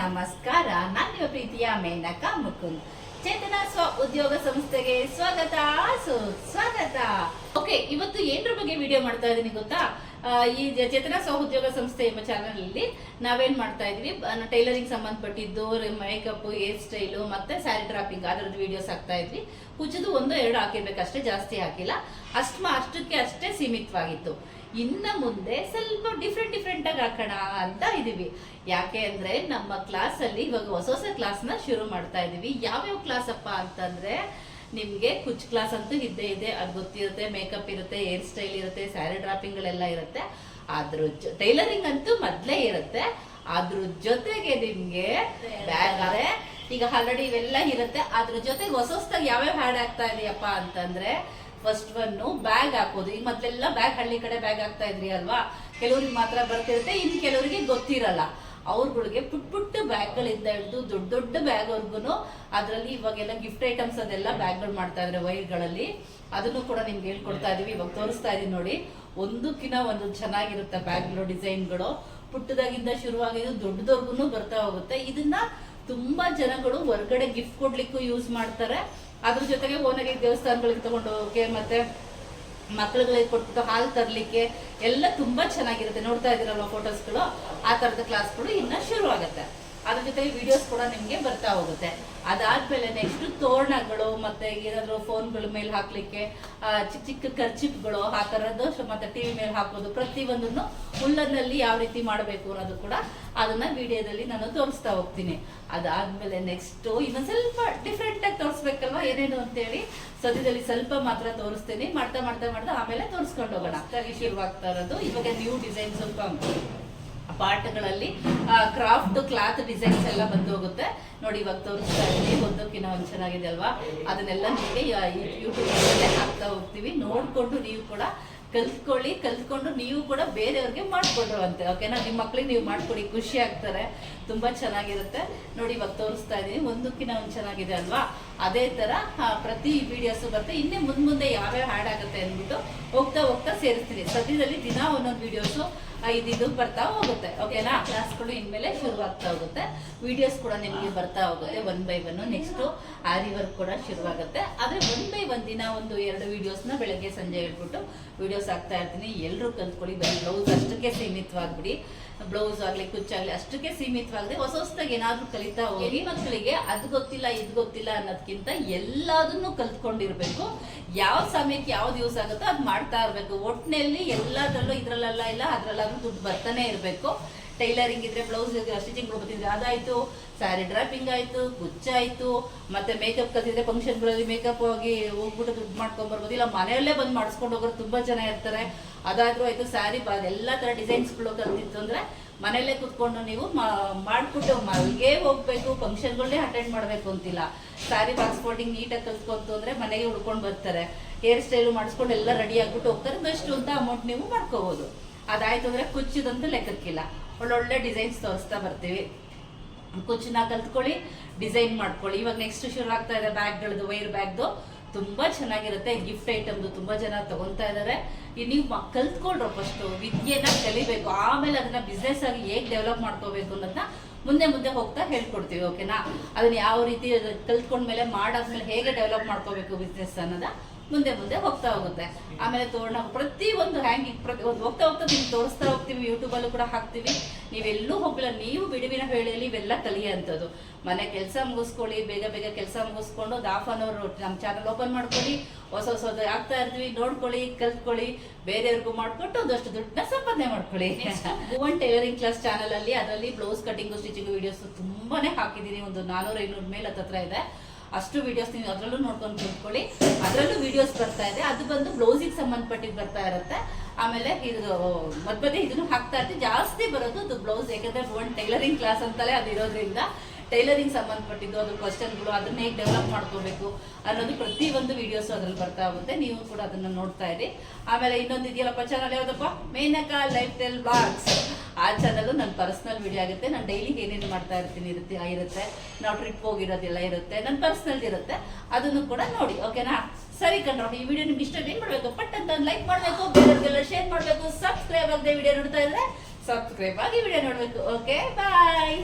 ನಮಸ್ಕಾರ. ನಾನು ನಿಮ್ಮ ಪ್ರೀತಿಯ ಮೇನಕ ಮುಕುಂದ್. ಚೇತನ ಸ್ವ ಉದ್ಯೋಗ ಸಂಸ್ಥೆಗೆ ಸ್ವಾಗತ. ಸುಸ್ವಾಗತ ಓಕೆ ಇವತ್ತು ಏನ್ರ ಬಗ್ಗೆ ವಿಡಿಯೋ ಮಾಡ್ತಾ ಇದ್ದೀನಿ ಗೊತ್ತಾ? ಈ ಚೇತನ ಸ್ವ ಉದ್ಯೋಗ ಸಂಸ್ಥೆ ಎಂಬ ಚಾನಲ್ ಅಲ್ಲಿ ನಾವೇನ್ ಮಾಡ್ತಾ ಇದ್ವಿ? ಟೈಲರಿಂಗ್ ಸಂಬಂಧಪಟ್ಟಿದ್ದು ಮೇಕಪ್ ಹೇರ್ ಸ್ಟೈಲು ಮತ್ತೆ ಸ್ಯಾರಿ ಡ್ರಾಪಿಂಗ್ ಅದರದ್ದು ವಿಡಿಯೋಸ್ ಹಾಕ್ತಾ ಇದ್ವಿ. ಹುಚ್ಚದು ಒಂದು, ಎರಡು ಹಾಕಿರ್ಬೇಕಷ್ಟೇ, ಜಾಸ್ತಿ ಹಾಕಿಲ್ಲ. ಅಷ್ಟ ಅಷ್ಟಕ್ಕೆ ಅಷ್ಟೇ ಸೀಮಿತವಾಗಿತ್ತು. ಇನ್ನ ಮುಂದೆ ಸ್ವಲ್ಪ ಡಿಫ್ರೆಂಟ್ ಡಿಫ್ರೆಂಟ್ ಆಗಿ ಹಾಕೋಣ ಅಂತ ಇದೀವಿ ಯಾಕೆ ಅಂದರೆ ನಮ್ಮ ಕ್ಲಾಸಲ್ಲಿ ಇವಾಗ ಹೊಸ ಹೊಸ ಕ್ಲಾಸ್ನ ಶುರು ಮಾಡ್ತಾ ಇದ್ದೀವಿ. ಯಾವ್ಯಾವ ಕ್ಲಾಸ್ ಅಪ್ಪ ಅಂತಂದ್ರೆ ನಿಮಗೆ ಕುಚ್ ಕ್ಲಾಸ್ ಅಂತೂ ಇದ್ದೇ ಇದೆ. ಅದು ಗೊತ್ತಿರುತ್ತೆ ಮೇಕಪ್ ಇರುತ್ತೆ ಹೇರ್ ಸ್ಟೈಲ್ ಇರುತ್ತೆ ಸ್ಯಾರಿ ಡ್ರಾಪಿಂಗ್ ಗಳೆಲ್ಲ ಇರುತ್ತೆ. ಅದ್ರ ಟೈಲರಿಂಗ್ ಅಂತೂ ಮೊದ್ಲೇ ಇರುತ್ತೆ. ಅದ್ರ ಜೊತೆಗೆ ನಿಮ್ಗೆ ಬ್ಯಾಗ್ ಈಗ ಆಲ್ರೆಡಿ ಇವೆಲ್ಲ ಇರುತ್ತೆ. ಅದ್ರ ಜೊತೆಗೆ ಹೊಸ ಹೊಸದಾಗಿ ಯಾವ್ಯಾವ ಹ್ಯಾಡ್ ಆಗ್ತಾ ಇದೆಯಪ್ಪ ಅಂತಂದ್ರೆ ಫಸ್ಟ್ ಒನ್ ಬ್ಯಾಗ್ ಹಾಕೋದು. ಈಗ ಮೊದ್ಲೆಲ್ಲ ಬ್ಯಾಗ್ ಹಳ್ಳಿ ಕಡೆ ಬ್ಯಾಗ್ ಹಾಕ್ತಾ ಇದ್ರಿ ಅಲ್ವಾ? ಕೆಲವ್ರಿಗೆ ಮಾತ್ರ ಬರ್ತಿರುತ್ತೆ ಇನ್ನು ಕೆಲವರಿಗೆ ಗೊತ್ತಿರಲ್ಲ. ಅವ್ರಗಳಿಗೆ ಪುಟ್ ಪುಟ್ಟ ಬ್ಯಾಗ್ಗಳಿಂದ ಹಿಡಿದು ದೊಡ್ಡ ದೊಡ್ಡ ಬ್ಯಾಗ್ ವರ್ಗುನು ಅದರಲ್ಲಿ ಇವಾಗೆಲ್ಲ ಗಿಫ್ಟ್ ಐಟಮ್ಸ್ ಅದೆಲ್ಲ ಬ್ಯಾಗ್ಗಳು ಮಾಡ್ತಾ ಇದ್ರೆ ವೈರ್ಗಳಲ್ಲಿ ಅದನ್ನು ಕೂಡ ನಿಮ್ಗೆ ಹೇಳ್ಕೊಡ್ತಾ ಇದೀವಿ. ಇವಾಗ ತೋರಿಸ್ತಾ ಇದೀವಿ ನೋಡಿ. ಒಂದಕ್ಕಿಂತ ಒಂದು ಚೆನ್ನಾಗಿರುತ್ತೆ ಬ್ಯಾಗ್ಗಳು ಡಿಸೈನ್ಗಳು ಪುಟ್ಟದಾಗಿಂದ ಶುರುವಾಗಿದ್ದು ದೊಡ್ಡದವ್ರಿಗೂ ಬರ್ತಾ ಹೋಗುತ್ತೆ. ಇದನ್ನ ತುಂಬಾ ಜನಗಳು ಹೊರ್ಗಡೆ ಗಿಫ್ಟ್ ಕೊಡ್ಲಿಕ್ಕೂ ಯೂಸ್ ಮಾಡ್ತಾರೆ. ಅದ್ರ ಜೊತೆಗೆ ಓನಾಗಿ ದೇವಸ್ಥಾನಗಳಿಗೆ ತಗೊಂಡು ಹೋಗೋಕೆ ಮತ್ತೆ ಮಕ್ಕಳುಗಳಿಗೆ ಕೊಟ್ಬಿಟ್ಟು ಹಾಲು ತರಲಿಕ್ಕೆ ಎಲ್ಲ ತುಂಬಾ ಚೆನ್ನಾಗಿರುತ್ತೆ. ನೋಡ್ತಾ ಇದ್ದೀರಲ್ವ ಫೋಟೋಸ್ಗಳು ಆ ತರದ ಕ್ಲಾಸ್ಗಳು ಇನ್ನ ಶುರು ಆಗುತ್ತೆ ಅದ್ರ ಜೊತೆ ವಿಡಿಯೋಸ್ ಕೂಡ ನಿಮ್ಗೆ ಬರ್ತಾ ಹೋಗುತ್ತೆ. ಅದಾದ್ಮೇಲೆ ನೆಕ್ಸ್ಟ್ ತೋರಣಗಳು ಮತ್ತೆ ಏನಾದ್ರು ಫೋನ್ಗಳ ಮೇಲೆ ಹಾಕ್ಲಿಕ್ಕೆ ಚಿಕ್ಕ ಚಿಕ್ಕ ಖರ್ಚಿಪ್ಗಳು ಆ ತರದ್ದು ಮತ್ತೆ ಟಿವಿ ಮೇಲೆ ಹಾಕೋದು ಪ್ರತಿಯೊಂದನ್ನು ಹುಲ್ಲನ್ನಲ್ಲಿ ಯಾವ ರೀತಿ ಮಾಡಬೇಕು ಅನ್ನೋದು ಕೂಡ ಅದನ್ನ ವಿಡಿಯೋದಲ್ಲಿ ನಾನು ತೋರಿಸ್ತಾ ಹೋಗ್ತೀನಿ. ಅದಾದ್ಮೇಲೆ ನೆಕ್ಸ್ಟ್ ಇನ್ನೊಂದ್ ಸ್ವಲ್ಪ ಡಿಫ್ರೆಂಟ್ ಆಗಿ ತೋರಿಸ್ಬೇಕಲ್ವಾ? ಏನೇನು ಅಂತೇಳಿ ಸದ್ಯದಲ್ಲಿ ಸ್ವಲ್ಪ ಮಾತ್ರ ತೋರಿಸ್ತೀನಿ. ಮಾಡ್ತಾ ಮಾಡ್ತಾ ಮಾಡ್ತಾ ಆಮೇಲೆ ತೋರಿಸ್ಕೊಂಡು ಹೋಗೋಣ. ಶುರುವಾಗ್ತಾ ಇರೋದು. ಇವಾಗ ನ್ಯೂ ಡಿಸೈನ್ ಸ್ವಲ್ಪ ಪಾರ್ಟ್ಗಳಲ್ಲಿ ಕ್ರಾಫ್ಟ್ ಕ್ಲಾತ್ ಡಿಸೈನ್ಸ್ ಎಲ್ಲ ಬಂದು ಹೋಗುತ್ತೆ ನೋಡಿ, ಇವಾಗ ತೋರಿಸ್ತಾ ಇದ್ದೀನಿ ಒಂದಕ್ಕಿಂತ ಒಂದು ಚೆನ್ನಾಗಿದೆ ಅಲ್ವಾ? ಅದನ್ನೆಲ್ಲ ನಿಮಗೆ ಯೂಟ್ಯೂಬ್ ಹಾಕ್ತಾ ಹೋಗ್ತೀವಿ. ನೋಡಿಕೊಂಡು ನೀವು ಕೂಡ ಕಲ್ತ್ಕೊಳ್ಳಿ, ಕಲ್ತ್ಕೊಂಡು ನೀವು ಕೂಡ ಬೇರೆಯವ್ರಿಗೆ ಮಾಡಿಕೊಡ್ರಂತೆ ಓಕೆನಾ ನಿಮ್ಮ ಮಕ್ಳಿಗೆ ನೀವು ಮಾಡಿಕೊಡಿ, ಖುಷಿ ಆಗ್ತಾರೆ. ತುಂಬ ಚೆನ್ನಾಗಿರುತ್ತೆ. ನೋಡಿ, ಇವಾಗ ತೋರಿಸ್ತಾ ಇದ್ದೀನಿ ಒಂದಕ್ಕಿಂತ ಒಂದು ಚೆನ್ನಾಗಿದೆ ಅಲ್ವಾ? ಅದೇ ತರ ಪ್ರತಿ ವಿಡಿಯೋಸ್ ಬರುತ್ತೆ. ಇನ್ನೇ ಮುಂದೆ ಮುಂದೆ ಯಾವ್ಯಾವ ಹ್ಯಾಡ್ ಆಗುತ್ತೆ ಅಂದ್ಬಿಟ್ಟು ಹೋಗ್ತಾ ಹೋಗ್ತಾ ಸೇರಿಸ್ತೀನಿ. ಸದ್ಯದಲ್ಲಿ ದಿನ ಒಂದೊಂದು ವಿಡಿಯೋಸು ಐದಿದು ಬರ್ತಾ ಹೋಗುತ್ತೆ, ಓಕೆನಾ? ಕ್ಲಾಸ್ಗಳು ಇನ್ಮೇಲೆ ಶುರುವಾಗ್ತಾ ಹೋಗುತ್ತೆ. ವಿಡಿಯೋಸ್ ಕೂಡ ನಿಮಗೆ ಬರ್ತಾ ಹೋಗುತ್ತೆ one by one next aari work ಕೂಡ ಶುರುವಾಗುತ್ತೆ. ಆದರೆ ಒನ್ ಬೈ ಒನ್ ದಿನ ಒಂದು ಎರಡು ವಿಡಿಯೋಸ್ನ ಬೆಳಗ್ಗೆ ಸಂಜೆ ಹೇಳ್ಬಿಟ್ಟು ವಿಡಿಯೋಸ್ ಹಾಕ್ತಾ ಇರ್ತೀನಿ. ಎಲ್ಲರೂ ಕಲ್ತ್ಕೊಳ್ಳಿ, ಬರೀ ಬ್ಲೌಸ್ ಅಷ್ಟಕ್ಕೆ ಸೀಮಿತವಾಗ್ಬಿಡಿ. ಬ್ಲೌಸ್ ಆಗಲಿ ಕುಚ್ಚಾಗಲಿ ಅಷ್ಟಕ್ಕೆ ಸೀಮಿತವಾಗದೆ ಹೊಸ ಹೊಸದಾಗಿ ಏನಾದರೂ ಕಲಿತಾ ಹೋಗಿ ಮಕ್ಕಳಿಗೆ ಅದು ಗೊತ್ತಿಲ್ಲ, ಇದು ಗೊತ್ತಿಲ್ಲ ಅನ್ನೋದಕ್ಕಿಂತ ಎಲ್ಲದನ್ನು ಕಲ್ತ್ಕೊಂಡಿರ್ಬೇಕು. ಯಾವ ಸಮಯಕ್ಕೆ ಯಾವ್ದು ಯೂಸ್ ಆಗುತ್ತೋ ಅದು ಮಾಡ್ತಾ ಇರಬೇಕು. ಒಟ್ಟಿನಲ್ಲಿ ಎಲ್ಲದರಲ್ಲೂ ಇದರಲ್ಲೆಲ್ಲ ಇಲ್ಲ ಅದ್ರಲ್ಲಾದ್ರೂ ದುಡ್ಡು ಬರ್ತಾನೆ ಇರಬೇಕು. ಟೈಲರಿಂಗ್ ಇದ್ರೆ ಬ್ಲೌಸ್ ಸ್ಟಿಚಿಂಗ್ ಬರ್ತಿದ್ರೆ ಅದಾಯ್ತು. ಸ್ಯಾರಿ ಡ್ರಾಪಿಂಗ್ ಆಯ್ತು ಕುಚ್ಚಾಯ್ತು ಮತ್ತೆ ಮೇಕಪ್ ಕಲ್ತಿದ್ರೆ ಫಂಕ್ಷನ್ಗಳಲ್ಲಿ ಮೇಕಪ್ ಹೋಗಿ ಹೋಗ್ಬಿಟ್ಟು ದುಡ್ಡು ಮಾಡ್ಕೊಂಡ್ ಬರ್ಬೋದು. ಇಲ್ಲ ಮನೆಯಲ್ಲೇ ಬಂದು ಮಾಡಿಸ್ಕೊಂಡು ಹೋಗೋರು ತುಂಬಾ ಜನ ಇರ್ತಾರೆ. ಅದಾದ್ರೂ ಆಯ್ತು ಸ್ಯಾರಿ ಎಲ್ಲಾ ತರ ಡಿಸೈನ್ಸ್ಗಳು ಕಲ್ತಿತ್ತು ಅಂದ್ರೆ ಮನೆಯಲ್ಲೇ ಕುತ್ಕೊಂಡು ನೀವು ಮಾಡ್ಬಿಟ್ಟು ಮಲ್ಗೆ ಹೋಗ್ಬೇಕು ಫಂಕ್ಷನ್ಗಳನ್ನೇ ಅಟೆಂಡ್ ಮಾಡ್ಬೇಕು ಅಂತಿಲ್ಲ. ಸ್ಯಾರಿ ಪಾಸ್ಪೋರ್ಟಿಂಗ್ ನೀಟಾಗಿ ಕಲ್ತ್ಕೊಂತು ಅಂದ್ರೆ ಮನೆಗೆ ಉಡ್ಕೊಂಡು ಬರ್ತಾರೆ. ಹೇರ್ ಸ್ಟೈಲು ಮಾಡಿಸ್ಕೊಂಡು ಎಲ್ಲ ರೆಡಿ ಆಗ್ಬಿಟ್ಟು ಹೋಗ್ತಾರೆ. ಬೆಸ್ಟ್ ಅಂತ ಅಮೌಂಟ್ ನೀವು ಮಾಡ್ಕೋಬಹುದು ಅದಾಯ್ತು ಅಂದ್ರೆ ಕುಚ್ಚಿದಂತೂ ಲೆಕ್ಕಕ್ಕಿಲ್ಲ. ಒಳ್ಳೊಳ್ಳೆ ಡಿಸೈನ್ಸ್ ತೋರಿಸ್ತಾ ಬರ್ತೀವಿ. ಕುಚ್ಚನ್ನ ಕಲ್ತ್ಕೊಳ್ಳಿ ಡಿಸೈನ್ ಮಾಡ್ಕೊಳ್ಳಿ. ಇವಾಗ ನೆಕ್ಸ್ಟ್ ಶುರು ಆಗ್ತಾ ಇದೆ ಬ್ಯಾಗ್ಗಳದ್ದು ವೈರ್ ಬ್ಯಾಗ್ದು ತುಂಬಾ ಚೆನ್ನಾಗಿರುತ್ತೆ. ಗಿಫ್ಟ್ ಐಟಮ್ದು ತುಂಬಾ ಜನ ತಗೊಂತಾ ಇದ್ದಾರೆ ನೀವು ಕಲ್ತ್ಕೊಂಡ್ರು ಫಸ್ಟ್ ವಿದ್ಯೆನ ಕಲಿಬೇಕು. ಆಮೇಲೆ ಅದನ್ನ ಬಿಸ್ನೆಸ್ ಆಗಿ ಹೇಗ್ ಡೆವಲಪ್ ಮಾಡ್ಕೋಬೇಕು ಅನ್ನೋದನ್ನ ಮುಂದೆ ಮುಂದೆ ಹೋಗ್ತಾ ಹೇಳ್ಕೊಡ್ತೀವಿ ಓಕೆನಾ ಅದನ್ನ ಯಾವ ರೀತಿ ಕಲ್ತ್ಕೊಂಡ್ಮೇಲೆ, ಮಾಡಾದ್ಮೇಲೆ ಹೇಗೆ ಡೆವಲಪ್ ಮಾಡ್ಕೋಬೇಕು ಬಿಸ್ನೆಸ್ ಅನ್ನೋದ ಮುಂದೆ ಮುಂದೆ ಹೋಗ್ತಾ ಹೋಗುತ್ತೆ. ಆಮೇಲೆ ತೋರಣ ಪ್ರತಿ ಒಂದು ಹ್ಯಾಂಗಿಂಗ್ ಪ್ರತಿ ಒಂದು ಹೋಗ್ತಾ ಹೋಗ್ತಾ ನಿಮ್ಗೆ ತೋರಿಸ್ತಾ ಹೋಗ್ತೀವಿ ಯೂಟ್ಯೂಬಲ್ಲೂ ಕೂಡ ಹಾಕ್ತೀವಿ. ನೀವೆಲ್ಲೂ ಹೋಗಿಲ್ಲ ನೀವು ಬಿಡುವಿನ ವೇಳೆಯಲ್ಲಿ ಇವೆಲ್ಲ ಕಲಿಯುವಂಥದ್ದು ಮನೆ ಕೆಲಸ ಮುಗಿಸ್ಕೊಳ್ಳಿ ಬೇಗ ಬೇಗ ಕೆಲಸ ಮುಗಿಸ್ಕೊಂಡು ಒಂದು ಹಾಫ್ ಅನ್ ಅವರ್ ನಮ್ಮ ಚಾನಲ್ ಓಪನ್ ಮಾಡ್ಕೊಳ್ಳಿ ಹೊಸ ಹೊಸದು ಆಗ್ತಾ ಇರ್ತೀವಿ ನೋಡ್ಕೊಳ್ಳಿ ಕಲ್ತ್ಕೊಳ್ಳಿ ಬೇರೆಯವ್ರಿಗೂ ಮಾಡಿಕೊಟ್ಟು ಒಂದಷ್ಟು ದುಡ್ಡನ್ನ ಸಂಪಾದನೆ ಮಾಡ್ಕೊಳ್ಳಿ. ಭುವನ್ ಟೈಲರಿಂಗ್ ಕ್ಲಾಸ್ ಚಾನಲಲ್ಲಿ ಅದರಲ್ಲಿ ಬ್ಲೌಸ್ ಕಟಿಂಗ್ ಸ್ಟಿಚಿಂಗ್ ವಿಡಿಯೋಸ್ ತುಂಬಾನೇ ಹಾಕಿದ್ದೀನಿ. ಒಂದು ನಾನೂರ ಐನೂರು ಮೇಲೆ ಹತ್ತತ್ರ ಇದೆ. ಅಷ್ಟು ವಿಡಿಯೋಸ್ ನೀವು ಅದರಲ್ಲೂ ನೋಡ್ಕೊಂಡು ಕೂತ್ಕೊಳ್ಳಿ. ಅದರಲ್ಲೂ ವಿಡಿಯೋಸ್ ಬರ್ತಾ ಇದೆ. ಅದು ಬಂದು ಬ್ಲೌಸಿಗೆ ಸಂಬಂಧಪಟ್ಟಿದ್ದು ಬರ್ತಾ ಇರುತ್ತೆ. ಆಮೇಲೆ ಇದು ಮಧ್ಯ ಇದನ್ನು ಹಾಕ್ತಾ ಇರ್ತೀವಿ. ಜಾಸ್ತಿ ಬರೋದು ಅದು ಬ್ಲೌಸ್, ಯಾಕಂದ್ರೆ ಒಂದು ಟೈಲರಿಂಗ್ ಕ್ಲಾಸ್ ಅಂತಲೇ ಅದು ಇರೋದ್ರಿಂದ ಟೈಲರಿಂಗ್ ಸಂಬಂಧಪಟ್ಟಿದ್ದು ಅದ್ರ ಕ್ವಶನ್ಗಳು ಅದನ್ನ ಹೇಗೆ ಡೆವಲಪ್ ಮಾಡ್ಕೋಬೇಕು ಅನ್ನೋದು ಪ್ರತಿ ಒಂದು ವಿಡಿಯೋಸ್ ಅದ್ರಲ್ಲಿ ಬರ್ತಾ ಹೋಗುತ್ತೆ. ನೀವು ಕೂಡ ಅದನ್ನ ನೋಡ್ತಾ ಇರಿ. ಆಮೇಲೆ ಇನ್ನೊಂದು ಇದೆಯಲ್ಲಪ್ಪ ಚಾನಲ್ ಯಾವುದಪ್ಪ? ಮೇನಕಾ ಲೈಫ್ ಸ್ಟೈಲ್ ಬ್ಲಾಗ್ಸ್ ಆ ಚಾನಲ್ ನನ್ನ ಪರ್ಸನಲ್ ವಿಡಿಯೋ ಆಗುತ್ತೆ. ನಾನು ಡೈಲಿ ಏನೇನು ಮಾಡ್ತಾ ಇರ್ತೀನಿ ಇರುತ್ತೆ ಇರುತ್ತೆ ನಾವು ಟ್ರಿಪ್ ಹೋಗಿರೋದೆಲ್ಲ ಇರುತ್ತೆ. ನನ್ನ ಪರ್ಸನಲ್ ಇರುತ್ತೆ. ಅದನ್ನು ಕೂಡ ನೋಡಿ ಓಕೆನಾ ಸರಿ ಕಣ್ಣ ಈ ವಿಡಿಯೋ ನಿಮ್ಗೆ ಇಷ್ಟ ಏನ್ ಮಾಡ್ಬೇಕು? ಪಟ್ ಅಂತ ಲೈಕ್ ಮಾಡ್ಬೇಕು, ಬೇರೆಯವ್ರಿಗೆಲ್ಲ ಶೇರ್ ಮಾಡ್ಬೇಕು ಸಬ್ಸ್ಕ್ರೈಬ್ ಆಗದೆ ವಿಡಿಯೋ ನೋಡ್ತಾ ಇದ್ರೆ ಸಬ್ಸ್ಕ್ರೈಬ್ ಆಗಿ ವಿಡಿಯೋ ನೋಡ್ಬೇಕು ಓಕೆ ಬಾಯ್